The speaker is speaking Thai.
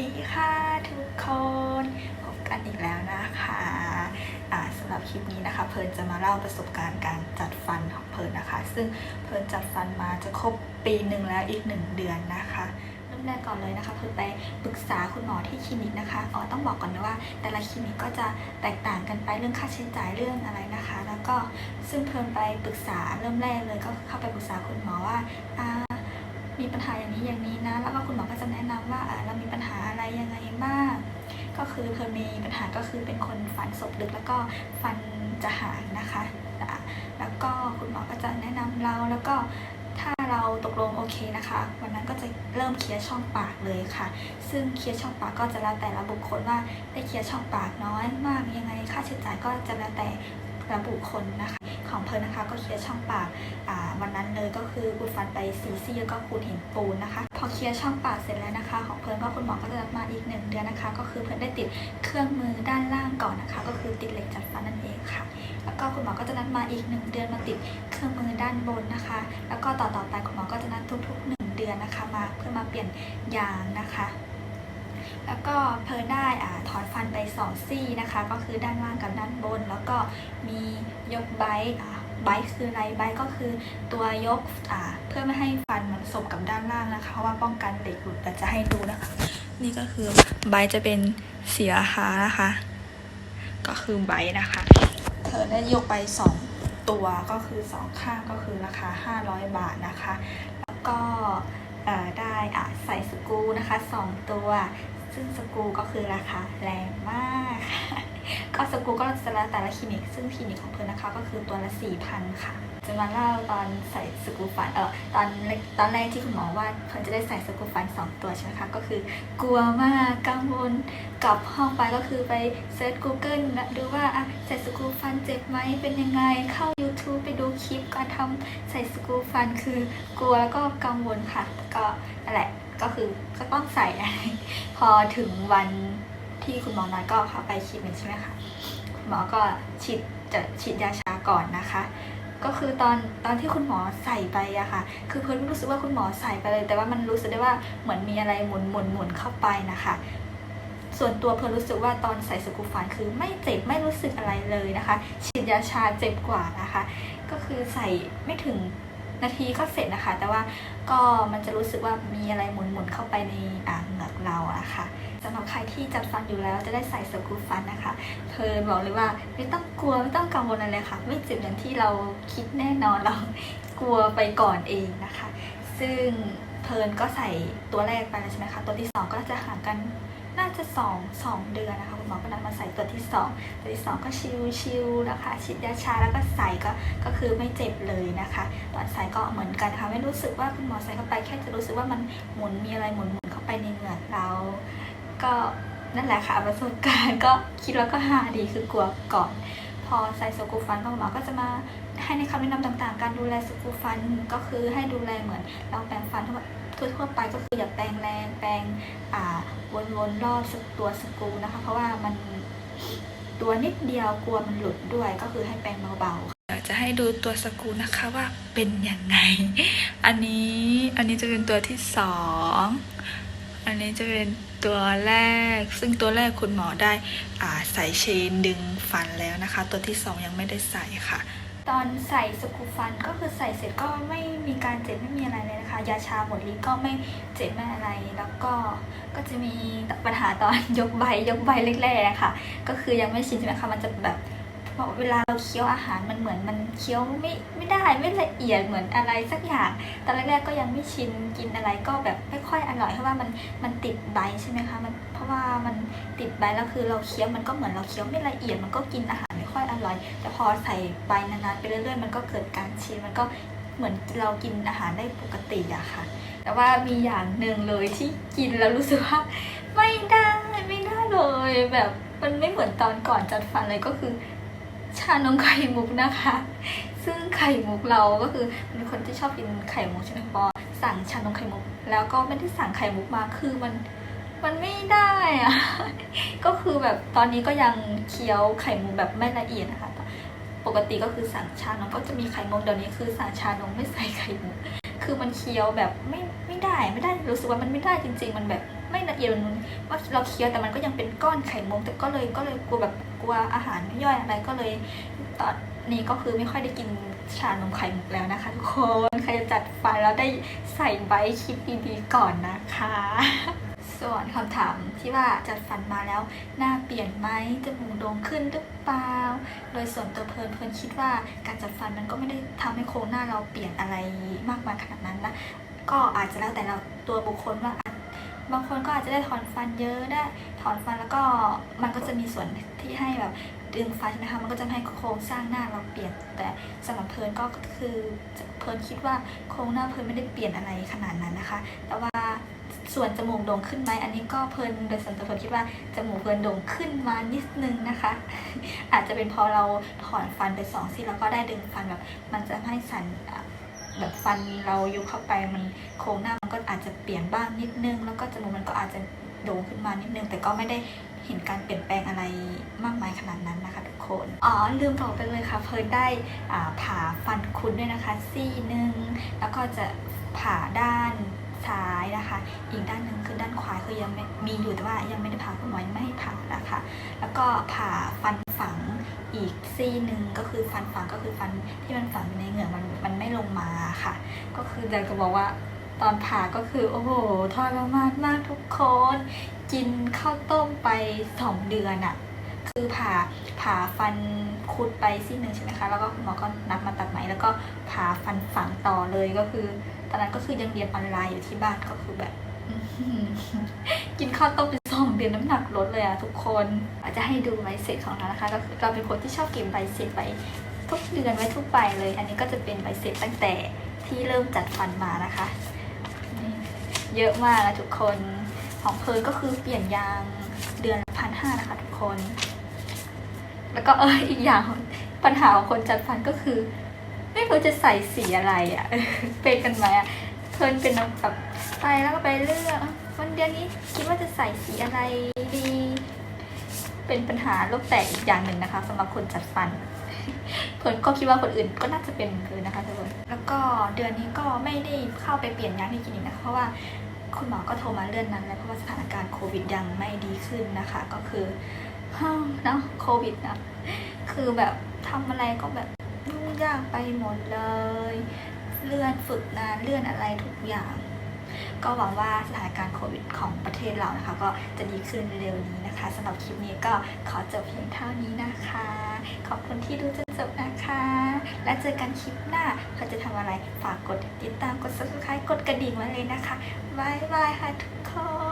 ดีค่ะทุกคนพบกันอีกแล้วนะคะสำหรับคลิปนี้นะคะ เพลินจะมาเล่าประสบการณ์การจัดฟันของเพลินนะคะ ซึ่งเพลินจัดฟันมาจะครบปีหนึ่งแล้วอีกหนึ่งเดือนนะคะเริ่มแรกก่อนเลยนะคะเพลินไปปรึกษาคุณหมอที่คลินิกนะคะอ๋อต้องบอกก่อนนะว่า แต่ละคลินิกก็จะแตกต่างกันไปเรื่องค่าใช้จ่ายเรื่องอะไรนะคะ แล้วก็ซึ่งเพลินไปปรึกษาเริ่มแรกเลยก็เข้าไปปรึกษาคุณหมอว่ามีปัญหาอย่างนี้อย่างนี้นะ แล้วก็คุณหมอก็จะแนะนำว่าอ่าเรามีปัญหาอะไรยังไงบ้าง ก็ คือเธอมีปัญหาก็คือเป็นคนฟันศพลึกแล้วก็ฟันจะหายนะคะแล้วก็คุณหมอก็จะแนะนำเราแล้วก็ถ้าเราตกลงโอเคนะคะ วันนั้นก็จะเริ่มเคลียร์ช่องปากเลยค่ะ ซึ่งเคลียร์ช่องปากก็จะแล้วแต่ละบุคคลว่าได้เคลียร์ช่องปากน้อยมากยังไงค่าใช้จ่ายก็จะแล้วแต่ละบุคคลนะคะ ของเพิร์นนะคะ ก็เคลียร์ช่องปากอ่าวันนั้นเลยก็คือขูดฟันไปซีซี่แล้วก็ขูดหินปูนนะคะ พอเคลียร์ช่องปากเสร็จแล้วนะคะ ของเพิร์นก็คุณหมอก็จะนัดมาอีกหนึ่งเดือนนะคะ ก็คือเพิร์นได้ติดเครื่องมือด้านล่างก่อนนะคะ ก็คือติดเหล็กจัดฟันนั่นเองค่ะ แล้วก็คุณหมอก็จะนัดมาอีกหนึ่งเดือนมาติดเครื่องมือด้านบนนะคะ แล้วก็ต่อต่อไปคุณหมอก็จะนัดทุกๆหนึ่งเดือนนะคะ มาเพื่อมาเปลี่ยนยางนะคะ แล้วก็เพิร์ได้อ่าถอนฟันไปสองซี่นะคะ ก็คือด้านล่างกับด้านบน แล้วก็มียกไบต์อ่าไบต์คืออะไรไบต์ก็คือตัวยกอ่าเพื่อไม่ให้ฟันมันสบกับด้านล่างนะคะ เพราะว่าป้องกันเหล็กหลุดแต่จะให้ดูนะคะ นี่ก็คือไบต์จะเป็นเสียหานะคะ ก็คือไบต์นะคะเธอได้ยกไปสองตัวก็คือสองข้างก็คือราคา 500 บาทนะคะ แล้วก็ได้ใส่สกรูนะคะสองตัว ซึ่งสกูก็คือราคาแรงมากก็สกูก็จะแล้วแต่ละคลินิก ซึ่งคลินิกของเพื่อนนะคะก็คือตัวละ4,000ค่ะ จะมาเล่าตอนใส่สกูฟันเออตอนแรกตอนแรกที่คุณหมอว่าเพื่อนจะได้ใส่สกูฟันสองตัวใช่ไหมคะ ก็คือกลัวมากกังวลกลับห้องไปก็คือไปเซิร์ช Google นะดูว่าอะใส่สกูฟันเจ็บไหมเป็นยังไงเข้า YouTube ไปดูคลิปการทำใส่สกูฟันคือกลัวแล้วก็กังวลค่ะก็นั่นแหละ ก็คือก็ต้องใส่พอถึงวันที่คุณหมอนัดก็เข้าไปคลินิกใช่ไหมคะคุณหมอก็ฉีดจะฉีดยาชาก่อนนะคะ ก็คือตอนตอนที่คุณหมอใส่ไปอะค่ะ คือเพิ่นรู้สึกว่าคุณหมอใส่ไปเลย แต่ว่ามันรู้สึกได้ว่าเหมือนมีอะไรหมุนหมุนหมุนเข้าไปนะคะส่วนตัวเพิ่นรู้สึกว่าตอนใส่สกูฟันคือไม่เจ็บไม่รู้สึกอะไรเลยนะคะ ฉีดยาชาเจ็บกว่านะคะ ก็คือใส่ไม่ถึง นาทีก็เสร็จนะคะ แต่ว่าก็มันจะรู้สึกว่ามีอะไรหมุนๆเข้าไปในอ่างเหงือกเราอะค่ะสำหรับใครที่จัดฟันอยู่แล้วจะได้ใส่สกูฟันนะคะเพลินบอกเลยว่าไม่ต้องกลัวไม่ต้องกังวลอะไรค่ะ ไม่เจ็บอย่างที่เราคิดแน่นอนเรากลัวไปก่อนเองนะคะ ซึ่งเพลินก็ใส่ตัวแรกไปแล้วใช่ไหมคะ ตัวที่สองก็จะห่างกัน น่าจะสองสองเดือนนะคะคุณหมอก็นำมาใส่ตัวที่สองตัวที่สองก็ชิวชิวๆนะคะฉีดยาชาแล้วก็ใส่ก็ก็คือไม่เจ็บเลยนะคะ ตอนใส่ก็เหมือนกันนะคะไม่รู้สึกว่าคุณหมอใส่เข้าไปแค่จะรู้สึกว่ามันหมุนมีอะไรหมุนหมุนเข้าไปในเหงือกเรา ก็นั่นแหละค่ะประสบการณ์ก็คิดแล้วก็หาดีคือกลัวก่อน พอใส่สกูฟันคุณหมอก็จะมาให้ในคำแนะนำต่างๆ การดูแลสกูฟันก็คือให้ดูแลเหมือนเราแปรงฟันทั่ว ทั่วๆไปก็คืออย่าแปรงแรงแปรงอ่าวนๆรอบตัวสกูนะคะ เพราะว่ามันตัวนิดเดียวกลัวมันหลุดด้วย ก็คือให้แปรงเบาๆจะให้ดูตัวสกูนะคะว่าเป็นยังไง อันนี้อันนี้จะเป็นตัวที่สองอันนี้จะเป็นตัวแรก ซึ่งตัวแรกคุณหมอได้อ่าใส่เชนดึงฟันแล้วนะคะ ตัวที่สองยังไม่ได้ใส่ค่ะ ตอนใส่สกูฟันก็คือใส่เสร็จก็ไม่มีการเจ็บไม่มีอะไรเลยนะคะ ยาชาหมดฤทธิ์ก็ไม่เจ็บไม่อะไรแล้วก็ก็จะมีปัญหาตอนยกใบยกใบแรกๆค่ะ ก็คือยังไม่ชินใช่ไหมคะมันจะแบบเพราะเวลาเราเคี้ยวอาหารมันเหมือนมันเคี้ยวไม่ไม่ได้ไม่ละเอียดเหมือนอะไรสักอย่างตอนแรกๆก็ยังไม่ชินกินอะไรก็แบบไม่ค่อยอร่อยเพราะว่ามันมันติดใบใช่ไหมคะมันเพราะว่ามันติดใบแล้วคือเราเคี้ยวมันก็เหมือนเราเคี้ยวไม่ละเอียดมันก็กินอาหาร อร่อย แต่พอใส่ใบนานๆไปเรื่อยๆ มันก็เกิดการชินมันก็เหมือนเรากินอาหารได้ปกติอะค่ะ แต่ว่ามีอย่างหนึ่งเลยที่กินแล้วรู้สึกว่าไม่ได้ไม่ได้เลยแบบมันไม่เหมือนตอนก่อนจัดฟันเลยก็คือ ชานมไข่มุกนะคะ ซึ่งไข่มุกเราก็คือเป็นคนที่ชอบกินไข่มุกใช่ไหมพอสั่งชานมไข่มุก แล้วก็ไม่ได้สั่งไข่มุกมาคือมันมันไม่ได้ อะก็คือแบบตอนนี้ก็ยังเคี้ยวไข่มุกแบบไม่ละเอียดนะคะ ปกติก็คือสั่งชานมก็จะมีไข่มุกเดี๋ยวนี้คือสั่งชานมไม่ใส่ไข่มุกคือมันเคี้ยวแบบไม่ไม่ได้ไม่ได้รู้สึกว่ามันไม่ได้จริง ๆ มันแบบไม่ละเอียดมือนว่าเราเคี้ยวแต่มันก็ยังเป็นก้อนไข่มุกแต่ก็เลยก็เลยกลัวแบบกลัวอาหารไม่ย่อยอะไรก็เลยตอนนี้ก็คือไม่ค่อยได้กินชานมไข่มุกแล้วนะคะทุกคนใครจะจัดฟันแล้วได้ใส่ใบคิดดีๆก่อนนะคะ ส่วนคำถามที่ว่าจัดฟันมาแล้วหน้าเปลี่ยนไหมจมูกโด่งขึ้นหรือเปล่า โดยส่วนตัวเพลินเพลินคิดว่าการจัดฟันมันก็ไม่ได้ทำให้โครงหน้าเราเปลี่ยนอะไรมากมายขนาดนั้นนะ ก็อาจจะแล้วแต่เราตัวบุคคลว่าบางคนก็อาจจะได้ถอนฟันเยอะได้ถอนฟันแล้วก็มันก็จะมีส่วนที่ให้แบบ ดึงฟันใช่ไหมคะมันก็จะให้โครงสร้างหน้าเราเปลี่ยน แต่สำหรับเพลินก็คือเพลินคิดว่าโครงหน้าเพลินไม่ได้เปลี่ยนอะไรขนาดนั้นนะคะ แต่ว่าส่วนจมูกโด่งขึ้นไหมอันนี้ก็เพลินโดยส่วนตัวเพลินคิดว่าจมูกเพลินโด่งขึ้นมานิดนึงนะคะ อาจจะเป็นพอเราถอนฟันไปสองซี่แล้วก็ได้ดึงฟันแบบมันจะให้สันแบบฟันเรายุบเข้าไปมันโครงหน้ามันก็อาจจะเปลี่ยนบ้างนิดนึง แล้วก็จมูกมันก็อาจจะ โด่งขึ้นมานิดนึง แต่ก็ไม่ได้เห็นการเปลี่ยนแปลงอะไรมากมายขนาดนั้นนะคะทุกคน อ๋อลืมบอกไปเลยค่ะเพิร์ได้ผ่าฟันคุดด้วยนะคะซี่หนึ่งแล้วก็จะผ่าด้านซ้ายนะคะ อีกด้านหนึ่งคือด้านขวาคือยังม,มีอยู่แต่ว่ายังไม่ได้ผ่าคุณหมอยังไม่ให้ผ่านะคะ แล้วก็ผ่าฟันฝังอีกซี่หนึ่งก็คือฟันฝังก็คือฟันที่มันฝังในเหงือกมันมันไม่ลงมาค่ะ ก็คืออยากจะบอกว่า ตอนผ่าก็คือโอ้โหทรมานมากทุกคน กินข้าวต้มไปสองเดือนอะคือผ่าผ่าฟันคุดไปซี่หนึ่งใช่ไหมคะ แล้วก็คุณหมอก็นัดมาตัดไหม แล้วก็ผ่าฟันฝังต่อเลยก็คือ ตอนนั้นก็คือยังเรียนออนไลน์อยู่ที่บ้านก็คือแบบ กินข้าวต้มไปสองเดือนน้ำหนักลดเลยอะทุกคนอาจจะให้ดูใบเสร็จของเรานะคะ ก็คือเราเป็นคนที่ชอบเก็บใบเสร็จไว้ทุกเดือนไว้ทุกใบเลย อันนี้ก็จะเป็นใบเสร็จตั้งแต่ที่เริ่มจัดฟันมานะคะ เยอะมากนะทุกคน ของเพลินก็คือเปลี่ยนยางเดือนพันห้านะคะทุกคน แล้วก็เอออีกอย่างปัญหาของคนจัดฟันก็คือ ไม่รู้จะใส่สีอะไรอะ่ะเป็นกันไหมอะ่ะเพลินเป็นแบบไปแล้วก็ไปเลือกวันเดือนนี้คิดว่าจะใส่สีอะไรดี เป็นปัญหาโลกแตกอีกอย่างหนึ่งนะคะสำหรับคนจัดฟันเพลินก็คิดว่าคนอื่นก็น่าจะเป็นเหมือนกันนะคะทุกคนแล้วก็เดือนนี้ก็ไม่ได้เข้าไปเปลี่ยนยางที่คลินิกนะคะเพราะว่า คุณหมอก็โทรมาเลื่อนนั้นแล้วเพราะว่าสถานการณ์โควิดยังไม่ดีขึ้นนะคะ ก็คือฮ่าเนาะโควิดนะคือแบบทำอะไรก็แบบยุ่งยากไปหมดเลย เลื่อนฝึกงานเลื่อนอะไรทุกอย่าง ก็หวังว่าสถานการณ์โควิดของประเทศเรานะคะ ก็จะดีขึ้นเร็วนี้นะคะสำหรับคลิปนี้ก็ขอจบเพียงเท่านี้นะคะ ขอบคุณที่ดูจนจบนะคะ และเจอกันคลิปหน้าเราจะทำอะไรฝากกดติดตามกด subscribe กดกระดิ่งไว้เลยนะคะบายบายค่ะทุกคน